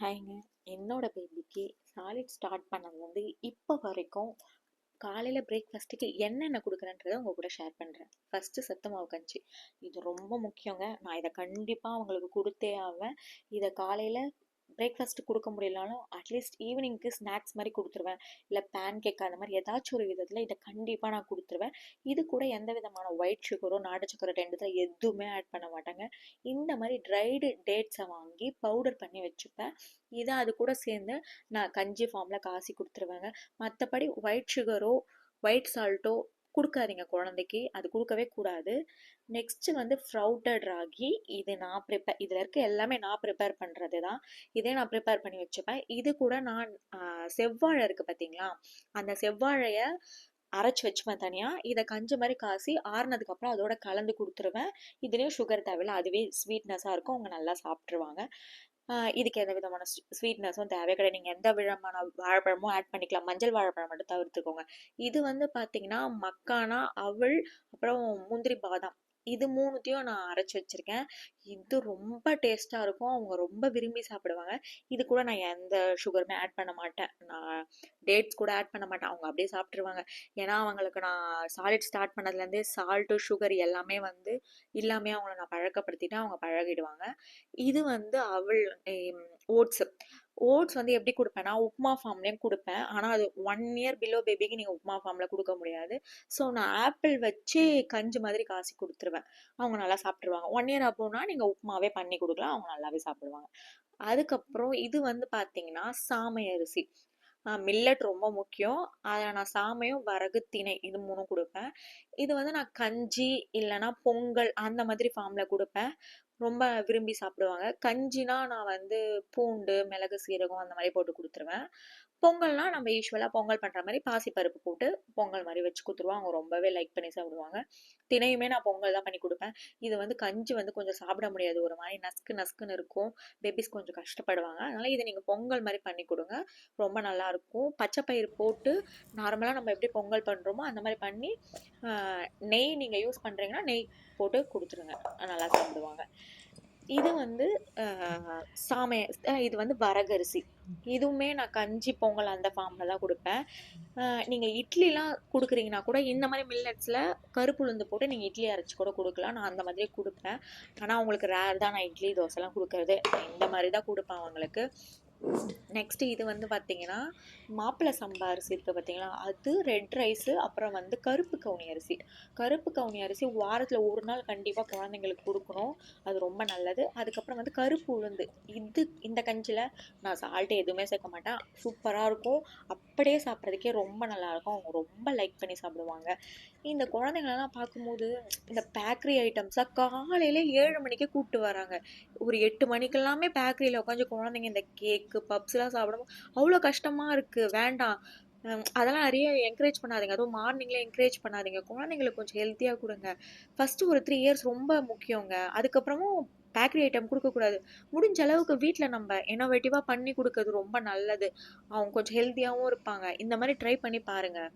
ஹாய்ங்க. என்னோட பேபிக்கு solid start பண்ணதுலேருந்து இப்போ வரைக்கும் காலையில் பிரேக்ஃபாஸ்ட்டுக்கு என்னென்ன கொடுக்குறேன்றதை உங்கள் கூட ஷேர் பண்ணுறேன் ஃபஸ்ட்டு சத்து மாவு கஞ்சி. இது ரொம்ப முக்கியங்க. நான் இதை கண்டிப்பாக அவங்களுக்கு கொடுத்தே ஆவேன். இதை காலையில் பிரேக்ஃபாஸ்ட்டு கொடுக்க முடியலனாலும் அட்லீஸ்ட் ஈவினிங்க்கு ஸ்நாக்ஸ் மாதிரி கொடுத்துருவேன். இல்லை பேன் கேக் அந்த மாதிரி ஏதாச்சும் ஒரு விதத்தில் இதை கண்டிப்பாக நான் கொடுத்துருவேன். இது கூட எந்த விதமான ஒயிட் சுகரோ நாட்டு சக்கரை ரெண்டுத்தில் எதுவுமே ஆட் பண்ண மாட்டாங்க. இந்த மாதிரி ட்ரைடு டேட்ஸை வாங்கி பவுடர் பண்ணி வச்சுப்பேன். இதை அது கூட சேர்ந்து நான் கஞ்சி ஃபார்மில் காசி கொடுத்துருவேங்க. மற்றபடி ஒயிட் சுகரோ ஒயிட் சால்ட்டோ கொடுக்காதீங்க குழந்தைக்கு. அது கொடுக்கவே கூடாது. நெக்ஸ்ட்டு வந்து ஃப்ரௌட்டட் ராகி. இது நான் ப்ரிப்பேர் இதில் இருக்க எல்லாமே நான் ப்ரிப்பேர் பண்ணுறது தான் இதே நான் ப்ரிப்பேர் பண்ணி வச்சுப்பேன். இது கூட நான் செவ்வாழை இருக்குது பார்த்தீங்களா அந்த செவ்வாழையை அரைச்சி வச்சுப்பேன் தனியாக இதை கஞ்சி மாதிரி காசி ஆறுனதுக்கப்புறம் அதோட கலந்து கொடுத்துருவேன். இதுலேயும் சுகர் தேவையில்ல. அதுவே ஸ்வீட்னஸாக இருக்கும். அவங்க நல்லா சாப்பிட்ருவாங்க இதுக்கு எந்த விதமான ஸ்வீட்னஸும் தேவை கிடையாது. நீங்கள் எந்த விதமான வாழைப்பழமும் ஆட் பண்ணிக்கலாம். மஞ்சள் வாழைப்பழம் மட்டும் தவிர்த்துக்கோங்க. இது வந்து பார்த்தீங்கன்னா மக்கானா அவள் அப்புறம் முந்திரி பாதாம். இது மூணுத்தையும் நான் அரைச்சி வச்சுருக்கேன். இது ரொம்ப டேஸ்ட்டாக இருக்கும். அவங்க ரொம்ப விரும்பி சாப்பிடுவாங்க. இது கூட நான் எந்த சுகருமே ஆட் பண்ண மாட்டேன். நான் டேட்ஸ் கூட ஆட் பண்ண மாட்டேன். அவங்க அப்படியே சாப்பிட்ருவாங்க ஏன்னா அவங்களுக்கு நான் சாலிட் ஸ்டார்ட் பண்ணதுலேருந்தே சால்ட்டு சுகர் எல்லாமே வந்து இல்லாமே அவங்கள நான் பழக்கப்படுத்திட்டு அவங்க பழகிடுவாங்க. இது வந்து அவள் ஓட்ஸு. ஓட்ஸ் வந்து எப்படி கொடுப்பேன்னா உப்மா ஃபார்ம்லேயும் கொடுப்பேன். ஆனால் அது ஒன் இயர் பிலோ பேபிக்கு நீங்கள் உப்மா ஃபார்மில் கொடுக்க முடியாது. ஸோ நான் ஆப்பிள் வச்சு கஞ்சி மாதிரி காசி கொடுத்துருவேன். அவங்க நல்லா சாப்பிட்ருவாங்க ஒன் இயர் அப்போனா நீங்கள் உப்மாவே பண்ணி கொடுக்கலாம். அவங்க நல்லாவே சாப்பிடுவாங்க. அதுக்கப்புறம் இது வந்து பார்த்தீங்கன்னா சாமை அரிசி. மில்லட் ரொம்ப முக்கியம். அதில் நான் சாமையும் வரகு திணை இது மூணும் கொடுப்பேன். இது வந்து நான் கஞ்சி இல்லைன்னா பொங்கல் அந்த மாதிரி ஃபார்மில் கொடுப்பேன். ரொம்ப விரும்பி சாப்பிடுவாங்க. கஞ்சினா நான் வந்து பூண்டு மிளகு சீரகம் அந்த மாதிரி போட்டு கொடுத்துருவேன். பொங்கல்னா நம்ம யூஸ்வலாக பொங்கல் பண்ணுற மாதிரி பாசிப்பருப்பு போட்டு பொங்கல் மாதிரி வச்சு கொடுத்துருவோம். அவங்க ரொம்பவே லைக் பண்ணி சாப்பிடுவாங்க. தினையுமே நான் பொங்கல் தான் பண்ணி கொடுப்பேன். இது வந்து கஞ்சி வந்து கொஞ்சம் சாப்பிட முடியாது. ஒரு மாதிரி நஸ்க்கு நஸ்க்குன்னு இருக்கும். பேபிஸ் கொஞ்சம் கஷ்டப்படுவாங்க. அதனால் இதை நீங்கள் பொங்கல் மாதிரி பண்ணி கொடுங்க. ரொம்ப நல்லாயிருக்கும் பச்சை பயிர் போட்டு நார்மலாக நம்ம எப்படி பொங்கல் பண்ணுறோமோ அந்த மாதிரி பண்ணி நெய் நீங்கள் யூஸ் பண்ணுறீங்கன்னா நெய் போட்டு கொடுத்துருங்க. நல்லா சாப்பிடுவாங்க. இது வந்து சாமை இது வந்து வரகரிசி. இதுவுமே நான் கஞ்சி பொங்கல் அந்த ஃபார்மில் தான் கொடுப்பேன். நீங்கள் இட்லிலாம் கொடுக்குறீங்கன்னா கூட இந்த மாதிரி மில்லட்ஸில் கருப்பு உளுந்து போட்டு நீங்கள் இட்லி அரைச்சி கூட கொடுக்கலாம். நான் அந்த மாதிரியே கொடுப்பேன். ஆனால் அவங்களுக்கு ரேர் தான் நான் இட்லி தோசைலாம் கொடுக்கறது. இந்த மாதிரி தான் கொடுப்பேன் அவங்களுக்கு. நெக்ஸ்ட்டு இது வந்து பார்த்திங்கன்னா மாப்பிள்ளை சம்பா அரிசி இருக்குது பார்த்தீங்களா அது ரெட் ரைஸு அப்புறம் வந்து கருப்பு கவுனி அரிசி. கருப்பு கவுனி அரிசி வாரத்தில் ஒரு நாள் கண்டிப்பாக குழந்தைங்களுக்கு கொடுக்கணும். அது ரொம்ப நல்லது. அதுக்கப்புறம் வந்து கருப்பு உளுந்து. இது இந்த கஞ்சியில் நான் சால்ட்டு எதுவுமே சேர்க்க மாட்டேன். சூப்பராக இருக்கும். அப்படியே சாப்பிட்றதுக்கே ரொம்ப நல்லாயிருக்கும் அவங்க ரொம்ப லைக் பண்ணி சாப்பிடுவாங்க. இந்த குழந்தைங்களெல்லாம் பார்க்கும்போது இந்த பேக்கரி ஐட்டம்ஸாக காலையில் ஏழு மணிக்கே கூப்பிட்டு வராங்க. ஒரு எட்டு மணிக்கெல்லாமே பேக்கரியில் உட்காந்து குழந்தைங்க இந்த கேக் இருக்குது பப்ஸ்லாம் சாப்பிடும் அவ்வளோ கஷ்டமாக இருக்குது வேண்டாம். அதெல்லாம் நிறைய என்கரேஜ் பண்ணாதீங்க. அதுவும் மார்னிங்கில் என்கரேஜ் பண்ணாதீங்க. குழந்தைங்களுக்கு கொஞ்சம் ஹெல்த்தியாக கொடுங்க. ஃபஸ்ட்டு ஒரு த்ரீ இயர்ஸ் ரொம்ப முக்கியங்க. அதுக்கப்புறமும் பேக்கரி ஐட்டம் கொடுக்கக்கூடாது முடிஞ்ச அளவுக்கு வீட்டில் நம்ம இன்னோவேட்டிவாக பண்ணி கொடுக்கறது ரொம்ப நல்லது. அவங்க கொஞ்சம் ஹெல்த்தியாகவும் இருப்பாங்க. இந்த மாதிரி ட்ரை பண்ணி பாருங்கள்